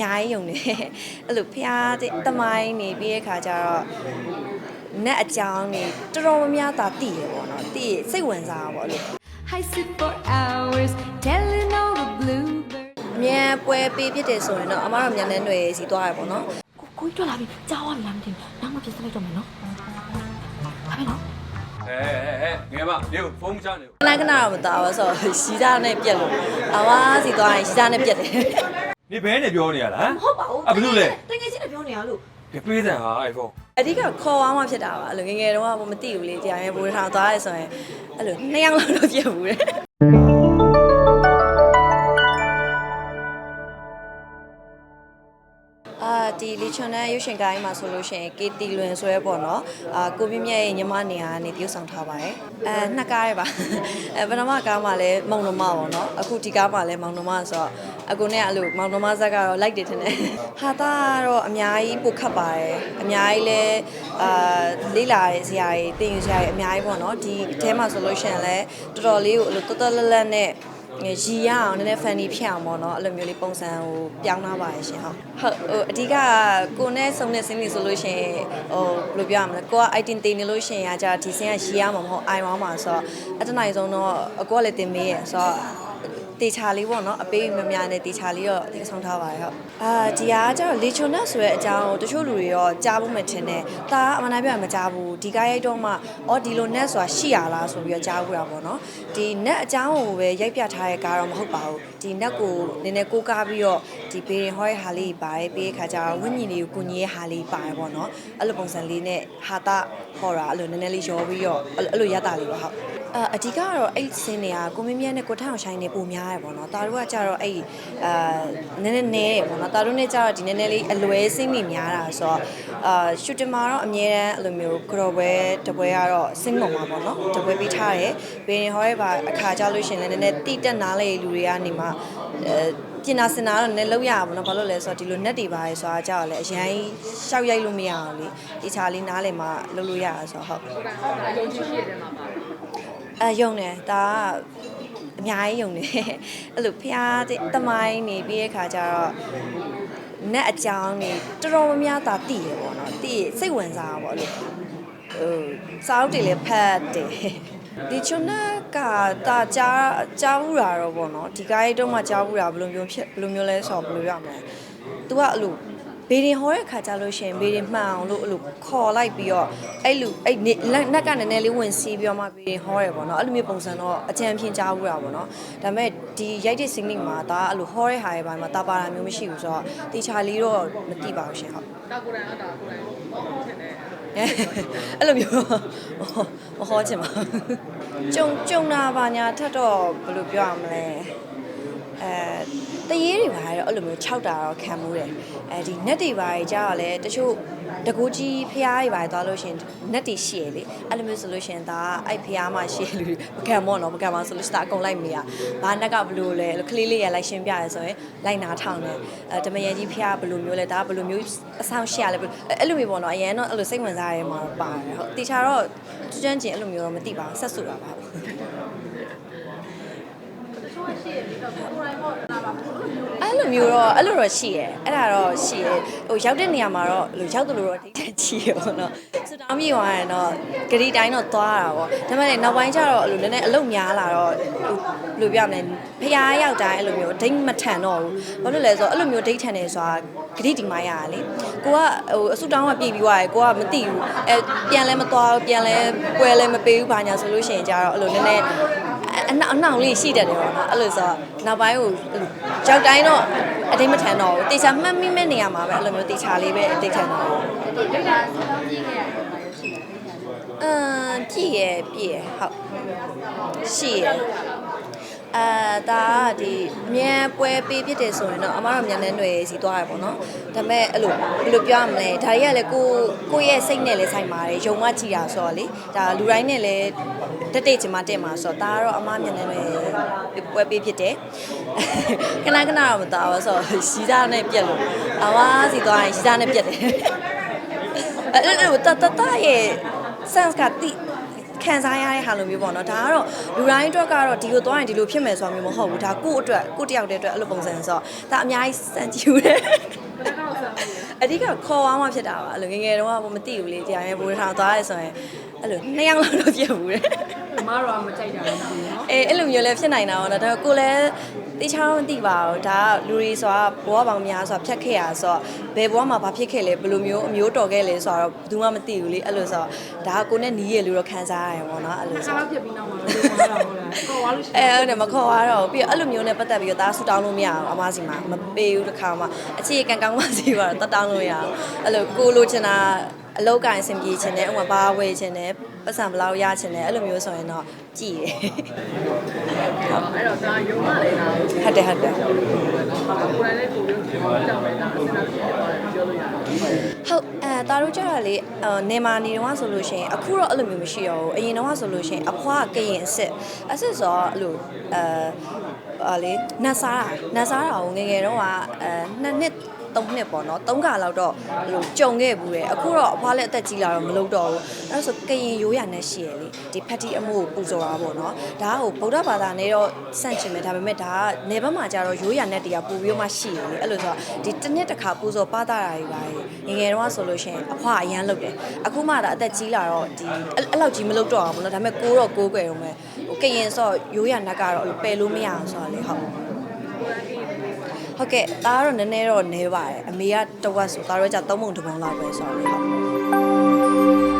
များကြီးယုံနေအဲ့လိုဖះတဲ့တမိုင်းနေပြီးတဲ့ခါကျတော့နက်အကြောင်းနေတော်တော်များများသာတည်ရပေါ့နော်တည်စိတ်ဝင်စားတာပေါ့လို့ I sit for hours telling all the bluebirds. အမြန်ပွဲပေးဖြစ်တယ်ဆိုရင်တော့အမတို့မြန်တဲ့ຫນွေစီသွားရပေါ့နော်ကိုကိုကြီးတွေ့လာပြီကြားသွားပြီလားမသိဘူးနောက်မှပြစ်စလိုက်တော့မယ်နော်ဟာပဲနော်ဟဲဟဲဟဲငယ်မမြို့ဖုန်းချနေခဏခဏတော့မတော်ဘူးဆိုတော့ရှီသားနဲ့ပြက်လို့အမစီသွားရင်ရှီသားနဲ့ပြက်တယ် နေဘဲနဲ့ပြောနေရလားဟုတ်ပါဘူးအဘလို့လဲ တကယ်ချင်းလည်းပြောနေရလို့ပြပေးတယ်ဟာ iPhone အဓိကခေါ်သွားမှဖြစ်တာပါအဲ့လိုငယ်ငယ်တုန်းကမသိဘူးလေကြာရင်ဘူထောင်သွားရဲဆိုရင်အဲ့လိုနှစ်ယောက်လောက်တော့ပြက်ဘူးတဲ့ အာဒီလီချွန်တဲ့ရုပ်ရှင်ကိုင်းမှာဆိုလို့ရှိရင် KT လွင်ဆွဲပေါ့နော်အာကိုမြင့်မြတ်ရဲ့ညီမနေရာကနေပြုဆောင်ထားပါတယ်အဲနှစ်ကားရပါအဲပထမကားမှာလည်းမောင်နှမပေါ့နော်အခုဒီကားမှာလည်းမောင်နှမဆိုတော့အကူနဲ့အဲ့လိုမောင်နှမဇက်ကတော့ like တယ်ထင်တယ်ဟာတာကတော့အများကြီးပိုခတ်ပါတယ်အများကြီးလဲအာလေးလာတဲ့ဇာတ်ကြီးတင်ယူဇာတ်ကြီးအများကြီးပေါ့နော်ဒီအဲမှာဆိုလို့ရှိရင်လည်းတော်တော်လေးကိုအဲ့လိုတော်တော်လတ်လတ်နဲ့ ရီရအောင်နည်းနည်း funny ဖြစ်အောင်ပေါ့နော်အဲ့လိုမျိုးလေးပုံစံကိုပြောင်းလာပါရဲ့ရှင်ဟုတ်ဟုတ်ဟိုအဓိကကိုနဲ့စုံတဲ့စင်းနေဆိုလို့ရှိရင်ဟိုဘယ်လိုပြောရမလဲကိုက item တင်နေလို့ရှိရင်ကကြာဒီစင်းကရီရမှာမဟုတ်အိုင်ဝမ်းမှာဆိုတော့အတနိုင်ဆုံးတော့အကိုကလည်းတင်မေးရဆိုတော့ တေချာလေးပေါ့နော်အပေးမများနဲ့တေချာလေးတော့တင်ဆောင်ထားပါတယ်ဟုတ်အာဒီဟာကကျတော့လေချုံနက်ဆိုတဲ့အကြောင်းကိုတချို့လူတွေရောကြားဖို့မထင်နဲ့ဒါကအမှန်တမ်းပြောရင်မကြားဘူးဒီကားရိုက်တော့မှအော်ဒီလို net ဆိုတာရှိရလားဆိုပြီးတော့ကြားဖို့တာပေါ့နော်ဒီ net အကြောင်းကိုပဲရိုက်ပြထားတဲ့ကားတော့မဟုတ်ပါဘူးဒီ net ကိုနည်းနည်းကိုးကားပြီးတော့ဒီဘေးရင်ဟောရဲ့ဟာလေးပါတယ်ပြီးတဲ့ခါကျတော့ဝိညာဉ်လေးကိုကုညီရဲ့ဟာလေးပါတယ်ပေါ့နော်အဲ့လိုပုံစံလေးနဲ့ဟာတာဟောတာအဲ့လိုနည်းနည်းလေးရောပြီးတော့အဲ့လိုရတာလေးပါဟုတ် အအဓိကကတော့အဲ့စင်းတွေကကိုမင်းမြတ်နဲ့ကိုထအောင်ရှိုင်းနေပုံများရယ်ပေါ့နော်။တာတို့ကကြတော့အဲ့အာနည်းနည်းနဲရယ်ပေါ့နော်။တာတို့နဲ့ကြတော့ဒီနည်းနည်းလေးအလွဲစင်းမိများတာဆိုတော့အာရှူတင်မှာတော့အမြဲတမ်းအဲ့လိုမျိုးကြော်ပွဲတပွဲကတော့စင်းပုံမှာပေါ့နော်။တပွဲပေးထားတယ်။ဘင်းဟောရဲပါအခါကြလို့ရှရင်လည်းနည်းနည်းတိတက်နားလေလူတွေကနေမှအဲပြင်နာစင်နာတော့နည်းလောက်ရပါဘောနော်ဘာလို့လဲဆိုတော့ဒီလို net တွေပါရဲဆိုတာကြောက်လဲအရန်ရှောက်ရိုက်လို့မရအောင်လေဒီချာလေးနားလေမှလုပ်လို့ရတာဆိုတော့ဟုတ် အယုံတယ်ဒါကအများကြီးယုံတယ်အဲ့လိုဖះတဲ့တမိုင်းနေပြီးတဲ့ခါကျတော့နက်အကြောင်းနေတော်တော်များများသာတည်ရပေါ့နော်တည်စိတ်ဝင်စားတာပေါ့လို့ဟိုစာအုပ်တွေလည်းဖတ်တယ်ဒီချွန်းနာကတာကြားကြားဘူးတာတော့ပေါ့နော်ဒီကားရေးတော့မှကြားဘူးတာဘယ်လိုမျိုးဖြစ်ဘယ်လိုမျိုးလဲဆိုတော့ဘယ်လိုရမလဲ तू ကအဲ့လို ဘေးရင်ဟောတဲ့ခါကြလို့ရှရင်ဘေးရင်မှန်အောင်လို့အဲ့လိုခေါ်လိုက်ပြီးတော့အဲ့လူအဲ့နေလက်နက်ကနည်းနည်းလေးဝင်စီးပြီးတော့မှဘေးရင်ဟောတယ်ပေါ့နော်အဲ့လိုမျိုးပုံစံတော့အကြံဖြင့်ကြားဘူးတာပေါ့နော်ဒါပေမဲ့ဒီရိုက်တဲ့ scene မှာဒါအဲ့လိုဟောတဲ့ဟာရဲ့ဘိုင်းမှာတာပါတာမျိုးမရှိဘူးဆိုတော့တေချာလေးတော့မသိပါဘူးရှင်ဟုတ်တာကိုယ်တိုင်တော့တာကိုယ်တိုင်ဟောဟောတင်တယ်အဲ့လိုမျိုးမဟောချင်ပါဘူးကြုံကြုံတာပါညာထက်တော့ဘယ်လိုပြောရမလဲအဲ တရေတွေပါတော့အဲ့လိုမျိုး6တာတော့ခံမှုတယ်အဲဒီ net တွေပါကြာတော့လဲတချို့တကူကြီးဖျားတွေပါသွားလို့ရှရင် net တွေရှိရလေအဲ့လိုမျိုးဆိုလို့ရှရင်ဒါအဲ့ဖျားမှရှိရလူတွေမခံမော့နော်မခံပါဆိုလို့စတာအကုန်လိုက်မေးရဘာ net ကဘလို့လဲကလေးလေးရလိုက်ရှင်းပြရဲဆိုရင်လိုက်နာထောင်တယ်အဲတမယန်ကြီးဖျားဘလို့မျိုးလဲဒါဘလို့မျိုးအဆောင်ရှိရလဲအဲ့လိုမျိုးပေါ့နော်အရင်တော့အဲ့လိုစိတ်ဝင်စားရဲမှာပါတယ်ဟုတ်တေချာတော့ကျွမ်းကျင်အဲ့လိုမျိုးတော့မသိပါဘူးဆက်စုတာပါဟုတ် အဲ့လိုမျိုးတော့အဲ့လိုတော့ရှိရယ်အဲ့ဒါတော့ရှိရယ်ဟိုရောက်တဲ့နေရာမှာတော့ဟိုရောက်တယ်လို့တော့ဒိတ်တက်ချီရပေါ့နော်ဆူတောင်းမြေသွားရင်တော့ဂရီတိုင်းတော့သွားတာပေါ့ဒါပေမဲ့လည်းနောက်ပိုင်းကျတော့အဲ့လိုနည်းနည်းအလုံများလာတော့ဟိုဘယ်လိုပြမလဲဖျားရောက်တိုင်းအဲ့လိုမျိုးဒိတ်မထန်တော့ဘူးဘာလို့လဲဆိုတော့အဲ့လိုမျိုးဒိတ်ထန်နေဆိုတာဂရီဒီမိုင်းရတာလေကိုကဟိုအဆူတောင်းကပြည်ပြီးသွားရယ်ကိုကမသိဘူးအဲပြန်လဲမသွားဘူးပြန်လဲပွဲလဲမပေးဘူးဘာညာဆိုလို့ရှိရင်ကျတော့အဲ့လိုနည်းနည်း အနောက်အနောက်လေးရှိတတ်တယ်ပေါ့နော်အဲ့လိုဆိုတော့နောက်ပိုင်းကိုကြောက်တိုင်းတော့အတိတ်မထန်တော့ဘူးတေချာမှတ်မိမဲ့နေရာမှာပဲအဲ့လိုမျိုးတေချာလေးပဲအတိတ်ထန်တော့အမ်ပြည့်ရပြည့်ရဟုတ်ရှိရ အာဒါကဒီအမြန်ပွဲပေးဖြစ်တယ်ဆိုရင်တော့အမတို့မြန်တဲ့ຫນွေစီသွားရပေါ့နော်ဒါပေမဲ့အဲ့လိုဘယ်လိုပြောရမလဲဒါတွေကလည်းကိုကိုယ့်ရဲ့စိတ်နဲ့လည်းဆိုင်ပါတယ်ယုံမကြည့်တာဆိုတော့လေဒါလူတိုင်းနဲ့လည်းတက်တိတ်ချင်မှတက်မှာဆိုတော့ဒါကတော့အမမြန်တဲ့ຫນွေပွဲပေးဖြစ်တယ်ခဏခဏတော့မတော်ဘူးဆိုတော့ရှီသားနဲ့ပြက်လို့အမစီသွားရင်ရှီသားနဲ့ပြက်တယ်အဲ့လိုတတတရဲ့ sense ကတိ ခံစားရတဲ့ဟာလိုမျိုးပေါ့နော်ဒါကတော့လူတိုင်းအတွက်ကတော့ဒီလိုသွားရင်ဒီလိုဖြစ်မယ်ဆိုတာမျိုးမဟုတ်ဘူးဒါကိုယ့်အတွက်ကိုယ့်တယောက်တည်းအတွက်အဲ့လိုပုံစံဆိုတော့ဒါအများကြီးစံကြည့်ဦးတယ်အဓိကခေါ်အောင်မှဖြစ်တာပါအဲ့လိုငယ်ငယ်တုန်းကမသိဘူးလေတရားရဲဘိုးထားသွားရဲဆိုရင်အဲ့လိုနှစ်ယောက်လောက်တော့ပြတ်ဘူးတယ်အ မားတော့မကြိုက်တာလည်းမသိဘူးနော်အဲအဲ့လိုမျိုးလည်းဖြစ်နိုင်တာပေါ့နော်ဒါပေမဲ့ကိုလည်းတေချာတော့မသိပါဘူးဒါကလူတွေဆိုတာဘဝပေါင်းများဆိုတာဖြတ်ခဲ့ရဆိုတော့ဘယ်ဘဝမှာဘာဖြစ်ခဲ့လဲဘယ်လိုမျိုးအမျိုးတော်ခဲ့လဲဆိုတော့ဘယ်သူမှမသိဘူးလေအဲ့လိုဆိုတော့ဒါကကိုနဲ့နီးရလို့တော့ခံစားရတယ်ပေါ့နော်အဲ့လိုဆိုအားဖြစ်ပြီးနောက်မှာတော့ဒီမှာတော့ဟုတ်လားခေါ်သွားလို့ရှိရင်အဲအဲ့ဒါမခေါ်ရတော့ဘူးပြီးတော့အဲ့လိုမျိုးနဲ့ပတ်သက်ပြီးတော့ဒါဆူတောင်းလို့မရအောင်အမစီမှာမပေးဘူးတစ်ခါမှအခြေခံကောင်းမှစီပါတော့တတ်တောင်းလို့ရအောင်အဲ့လိုကိုလိုချင်တာ အလောက်ကင်စင်ပြေချင်တယ်ဥပမာဘာဝယ်ချင်တယ်ပတ်စံဘလောက်ရချင်တယ်အဲ့လိုမျိုးဆိုရင်တော့ကြည်တယ်အဲ့တော့ဒါယုံမလေးလားဟုတ်တယ်ဟုတ်တယ်ကိုယ်တိုင်လည်းကိုယ်ရုံးကြည့်အောင်ကြောက်နေတာစဉ်းစားကြည့်ပါတယ်ပြောလို့ရတယ်ဟုတ်အဲတာတို့ကြတော့လေအာနေမာနေတော့ဆိုလို့ရှိရင်အခုတော့အဲ့လိုမျိုးမရှိတော့ဘူးအရင်တော့ဆိုလို့ရှိရင်အဖွားကကရင်အစ်စ်အစ်စ်ဆိုတော့အဲ့လိုအဲဟာလေနတ်စားတာနတ်စားတာကိုငယ်ငယ်တော့ကအဲနှစ်နှစ် သုံးနှစ်ပေါ့နော်သုံးခါလောက်တော့အဲ့လိုကြုံခဲ့ဘူးတယ်အခုတော့အဖွားလည်းအသက်ကြီးလာတော့မလုပ်တော့ဘူးအဲ့ဒါဆိုကရင်ရိုးရနဲ့ရှိရလေဒီဖက်တီအမှုကိုပူဇော်တာပေါ့နော်ဒါကဟိုဗုဒ္ဓဘာသာနဲ့တော့ဆန့်ကျင်မယ်ဒါပေမဲ့ဒါကနေဘက်မှာကျတော့ရိုးရနဲ့တရားပူပြီးတော့မှရှိရလေအဲ့လိုဆိုတော့ဒီတစ်နှစ်တစ်ခါပူဇော်ပါတာတွေပါငယ်ငယ်တော့ဆိုလို့ရှိရင်အဖွားအရန်လုပ်တယ်အခုမှဒါအသက်ကြီးလာတော့ဒီအဲ့အဲ့လောက်ကြီးမလုပ်တော့အောင်ပေါ့နော်ဒါပေမဲ့ကိုတော့ကိုးကွယ်ရုံပဲဟိုကရင်ဆိုရိုးရနဲ့ကတော့အဲ့လိုပယ်လို့မရအောင်ဆိုတော့လေဟုတ် ဟုတ်ကဲ့ဒါကတော့နည်းနည်းတော့နဲပါတယ်အမေကတဝက်ဆိုဒါတော့じゃသုံးပုံတစ်ပုံလောက်ပဲဆိုတော့လေဟုတ်